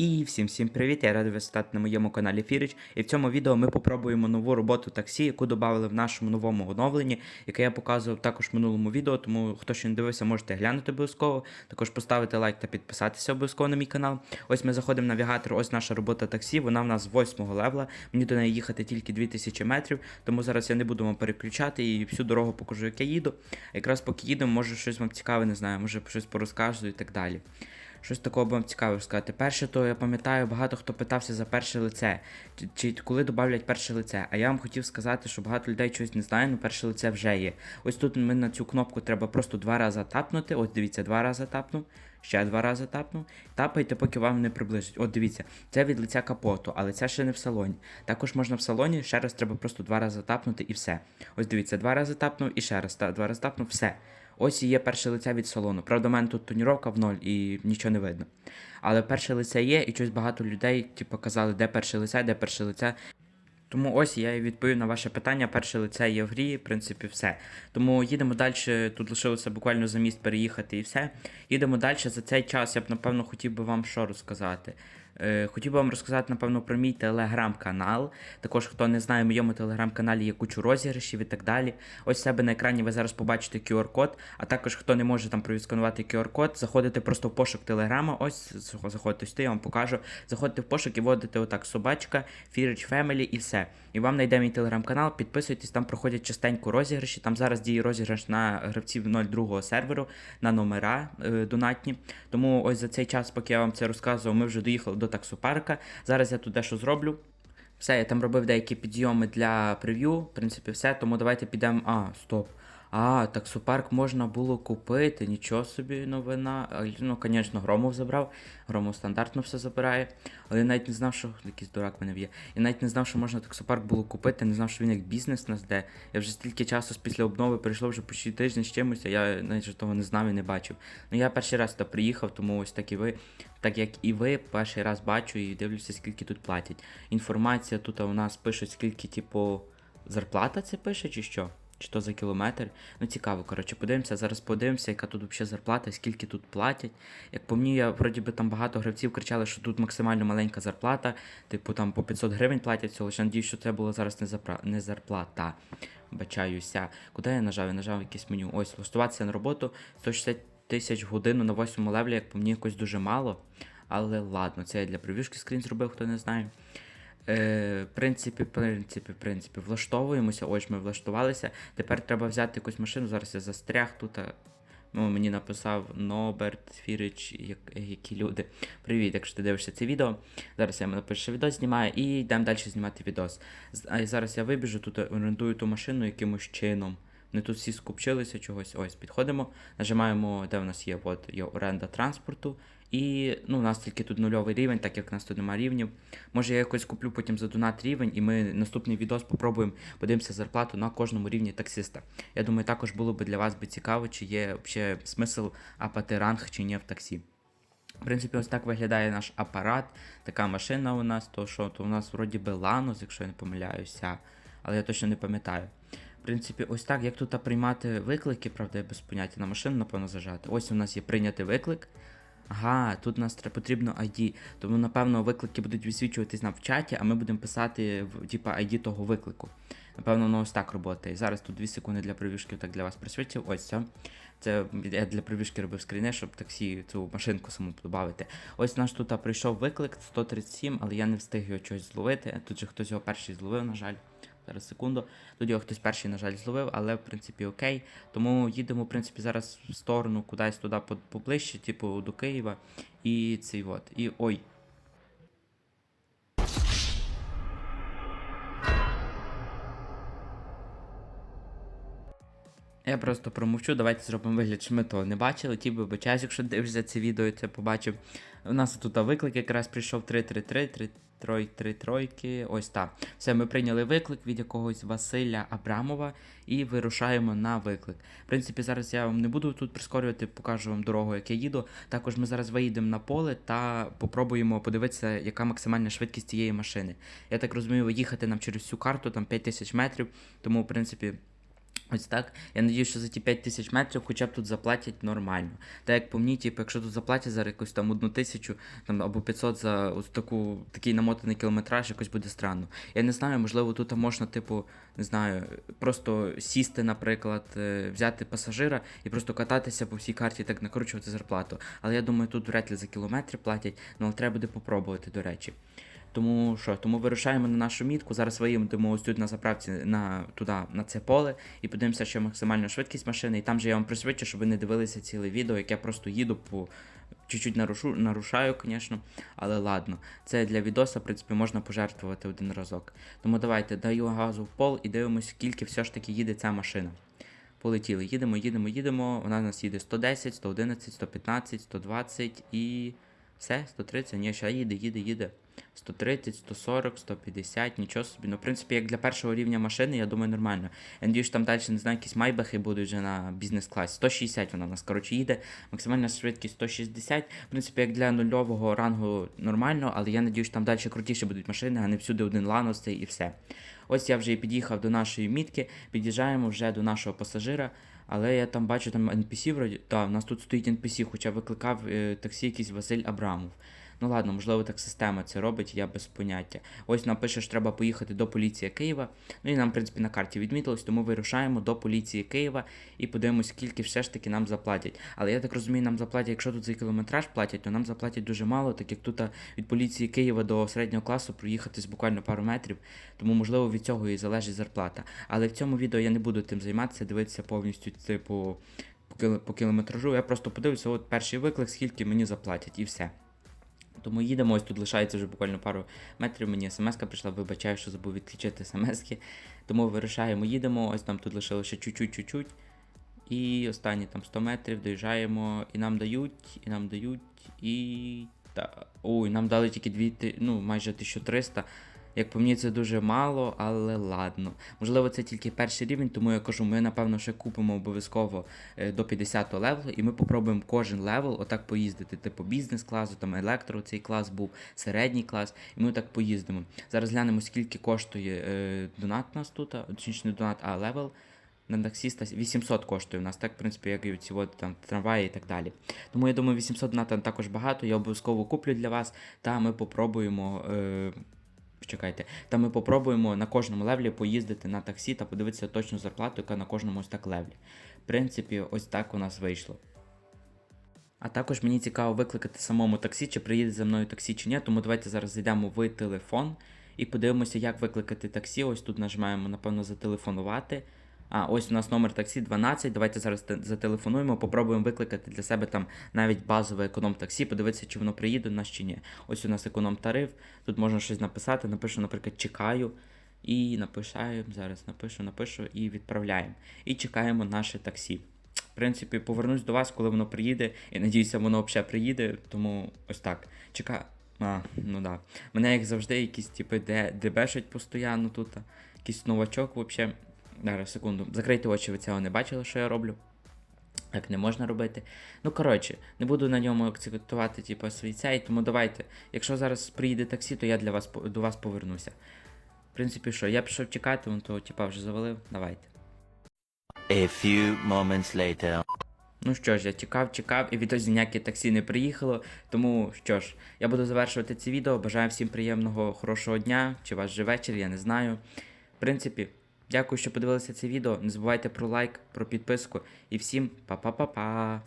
І всім всім привіт! Я радий вас вітати на моєму каналі Фірич. І в цьому відео ми попробуємо нову роботу таксі, яку додали в нашому новому оновленні, яке я показував також в минулому відео. Тому хто ще не дивився, можете глянути обов'язково. Також поставити лайк та підписатися обов'язково на мій канал. Ось ми заходимо в навігатор, ось наша робота таксі. Вона в нас з 8 левела. Мені до неї їхати тільки 2000 метрів, тому зараз я не буду вам переключати і всю дорогу покажу, як я їду. Якраз поки їдемо, може щось вам цікаве, не знаю, може щось порозкажу і так далі. Щось такого вам цікаво сказати. Перше, то я пам'ятаю, багато хто питався за перше лице. Чи, чи коли додавлять перше лице? А я вам хотів сказати, що багато людей чогось не знає, але перше лице вже є. Ось тут ми на цю кнопку треба просто два рази тапнути. Ось дивіться, два рази тапнув, ще два рази тапнув. Тапайте, поки вам не приближить. От дивіться, це від лиця капоту, але це ще не в салоні. Також можна в салоні, ще раз треба просто два рази тапнути і все. Ось дивіться, два рази тапнув і ще раз, та, два рази тапнув, все. Ось і є перше лице від салону. Правда, в мене тут тоніровка в ноль і нічого не видно. Але перше лице є, і щось багато людей, типу, казали, де перше лице, де перше лице. Тому ось я відповів на ваше питання. Перше лице є в грі, в принципі, все. Тому їдемо далі. Тут лишилося буквально за міст переїхати і все. Їдемо далі. За цей час я б, напевно, хотів би вам що розказати. Е, хотів би вам розказати, напевно, про мій телеграм-канал. Також, хто не знає, в моєму телеграм-каналі є кучу розіграшів і так далі. Ось в себе на екрані ви зараз побачите QR-код, а також хто не може там провідсканувати QR-код, заходите просто в пошук телеграма. Ось заходите сюди, я вам покажу. Заходите в пошук і вводите отак собачка, Фірич Family і все. І вам знайде мій телеграм-канал, підписуйтесь, там проходять частенько розіграші. Там зараз діє розіграш на гравців 02 серверу, на номера е, донатні. Тому ось за цей час, поки я вам це розказував, ми вже доїхали до таксопарка. Зараз я тут дещо зроблю. Все, я там робив деякі підйоми для прев'ю, в принципі, все, тому давайте підемо. А, стоп. А, таксопарк можна було купити, нічого собі новина. Ну, звісно, Громов забрав. Громов стандартно все забирає. Але я навіть не знав, що якийсь дурак мене в'є. Я навіть не знав, що можна таксопарк було купити, не знав, що він як бізнес нас де. Я вже стільки часу після обнови прийшло вже почти тиждень з чимось, а я навіть того не знав і не бачив. Ну я перший раз туди приїхав, тому ось так і ви. Так як і ви, перший раз бачу і дивлюся, скільки тут платять. Інформація тут у нас пише, скільки, типу, зарплата це пише, чи що? Чи то за кілометр. Ну цікаво, коротше, подивимося. Зараз подивимося, яка тут взагалі зарплата, скільки тут платять. Як по мені, я вроді би там багато гравців кричали, що тут максимально маленька зарплата, типу там по 500 гривень платять всього, лише надію, що це було зараз не, запра... не зарплата. Бачаюся. Куди я нажав? Я нажав якесь меню. Ось, влаштуватися на роботу 160 тисяч годину на 8 левлі, як по мені якось дуже мало. Але ладно, це я для прев'юшки скрін зробив, хто не знає. Е, принципі, принципі, принципі, влаштовуємося. Ось ми влаштувалися. Тепер треба взяти якусь машину. Зараз я застряг тут. Ну, мені написав Ноберт Фірич, як, які люди. Привіт, якщо ти дивишся це відео. Зараз я напишу відео знімаю і йдемо далі знімати відос. Зараз я вибіжу тут, орендую ту машину якимось чином. Вони тут всі скупчилися чогось. Ось, підходимо, нажимаємо, де в нас є, от є оренда транспорту. І ну, у нас тільки тут нульовий рівень, так як у нас тут немає рівнів. Може я якось куплю потім за донат рівень, і ми наступний відос попробуємо подивимося зарплату на кожному рівні таксиста. Я думаю, також було б для вас би цікаво, чи є взагалі смисл апати ранг чи ні в таксі. В принципі, ось так виглядає наш апарат. Така машина у нас, то що то у нас вроді би Ланос, якщо я не помиляюся, але я точно не пам'ятаю. В принципі, ось так, як тут приймати виклики, правда, я без поняття на машину, напевно, зажати. Ось у нас є прийняти виклик. Ага, тут нас потрібно ID. Тому, напевно, виклики будуть висвічуватись нам в чаті, а ми будемо писати типа ID того виклику. Напевно, воно ось так роботає. Зараз тут 2 секунди для прев'юшки так для вас присвітив. Ось це. Це я для прев'юшки робив скріни, щоб таксі цю машинку саму додати. Ось наш тут прийшов виклик 137, але я не встиг його чогось зловити. Тут же хтось його перший зловив, на жаль. Зараз секунду. Тут його хтось перший, на жаль, зловив, але в принципі окей. Тому їдемо, в принципі, зараз в сторону кудись туди поближче, типу до Києва. І цей от. І ой. Я просто промовчу, давайте зробимо вигляд, що ми того не бачили. Ті час, якщо дивишся це відео і це побачив. У нас тут виклик якраз прийшов 333, 3 трой, три тройки. Ось так. Все, ми прийняли виклик від якогось Василя Абрамова і вирушаємо на виклик. В принципі, зараз я вам не буду тут прискорювати, покажу вам дорогу, як я їду. Також ми зараз виїдемо на поле та попробуємо подивитися, яка максимальна швидкість цієї машини. Я так розумію, їхати нам через всю карту, там 5000 метрів, тому, в принципі. Ось так. Я надію, що за ті 5 тисяч метрів хоча б тут заплатять нормально. Та як по мені, типу, якщо тут заплатять за якусь там одну тисячу там, або 500 за ось таку, такий намотаний кілометраж, якось буде странно. Я не знаю, можливо, тут можна, типу, не знаю, просто сісти, наприклад, е, взяти пасажира і просто кататися по всій карті, так накручувати зарплату. Але я думаю, тут вряд ли за кілометри платять, ну але треба буде попробувати, до речі. Тому що, тому вирушаємо на нашу мітку. Зараз виїдемо ось тут на заправці на туди, на це поле, і подивимося, що максимальна швидкість машини. І там же я вам пришвидшу, щоб ви не дивилися ціле відео, як я просто їду по. Чуть-чуть нарушу, нарушаю, звісно, але ладно. Це для відоса, в принципі, можна пожертвувати один разок. Тому давайте даю газу в пол і дивимося, скільки все ж таки їде ця машина. Полетіли, їдемо, їдемо, їдемо. Вона у нас їде 110, 111, 115, 120 і. Все, 130, ні, ще їде, їде, їде. 130, 140, 150, нічого собі. Ну, в принципі, як для першого рівня машини, я думаю, нормально. Я там далі, не знаю, якісь майбахи будуть вже на бізнес-класі. 160 вона у нас, коротше, їде. Максимальна швидкість 160. В принципі, як для нульового рангу нормально, але я надію, що там далі крутіші будуть машини, а не всюди один ланос цей і все. Ось я вже і під'їхав до нашої мітки, під'їжджаємо вже до нашого пасажира. Але я там бачу там NPC вроді. Так, у нас тут стоїть NPC, хоча викликав е, таксі якийсь Василь Абрамов. Ну ладно, можливо, так система це робить, я без поняття. Ось напише, що треба поїхати до поліції Києва. Ну і нам, в принципі, на карті відмітилось, тому вирушаємо до поліції Києва і подивимось, скільки все ж таки нам заплатять. Але я так розумію, нам заплатять, якщо тут за кілометраж платять, то нам заплатять дуже мало, так як тут від поліції Києва до середнього класу проїхати буквально пару метрів. Тому, можливо, від цього і залежить зарплата. Але в цьому відео я не буду тим займатися, дивитися повністю, типу, по кілометражу. Я просто подивлюся, от перший виклик, скільки мені заплатять, і все. Тому їдемо, ось тут лишається вже буквально пару метрів. Мені смс-ка прийшла, вибачаю, що забув відключити смс-ки. Тому вирішаємо, їдемо. Ось там тут лишилося ще чуть-чуть, чуть-чуть. І останні там 100 метрів доїжджаємо, і нам дають, і нам дають, і. Та... Ой, нам дали тільки 2, ну, майже 1300. Як по мені, це дуже мало, але ладно. Можливо, це тільки перший рівень, тому я кажу, ми напевно ще купимо обов'язково е, до 50 левелу, і ми попробуємо кожен левел отак поїздити. Типу бізнес-класу, там електро цей клас був, середній клас, і ми так поїздимо. Зараз глянемо, скільки коштує е, донат у нас тут, точніше не донат, а левел. На таксіста 800 коштує у нас, так, в принципі, як і ці от, там трамваї і так далі. Тому я думаю, 800 доната також багато. Я обов'язково куплю для вас, та ми попробуємо. Е, Чекайте, та ми попробуємо на кожному левлі поїздити на таксі та подивитися точну зарплату, яка на кожному ось так левлі. В принципі, ось так у нас вийшло. А також мені цікаво викликати самому таксі, чи приїде за мною таксі чи ні, тому давайте зараз зайдемо в телефон і подивимося, як викликати таксі. Ось тут нажимаємо, напевно, зателефонувати. А, ось у нас номер таксі 12. Давайте зараз зателефонуємо, попробуємо викликати для себе там навіть базове економ-таксі, подивитися, чи воно приїде до нас чи ні. Ось у нас економ-тариф. Тут можна щось написати. Напишу, наприклад, чекаю. І напишаємо, зараз напишу, напишу і відправляємо. І чекаємо наше таксі. В принципі, повернусь до вас, коли воно приїде. І надіюся, воно взагалі приїде. Тому ось так. Чекаю. А, ну да. Мене, як завжди, якісь типи де дебешать постійно тут. Якийсь новачок взагалі. Зараз, секунду. Закрийте очі, ви цього не бачили, що я роблю. Так не можна робити. Ну, коротше, не буду на ньому акцентувати, типу, свій цей, тому давайте. Якщо зараз приїде таксі, то я для вас до вас повернуся. В принципі, що, я пішов чекати, він того типа вже завалив. Давайте. A few moments later. Ну що ж, я чекав, чекав, і відтоді ніяке таксі не приїхало. Тому що ж, я буду завершувати це відео. Бажаю всім приємного, хорошого дня, чи ваш же вечір, я не знаю. В принципі, дякую, що подивилися це відео. Не забувайте про лайк, про підписку і всім па-па-па-па.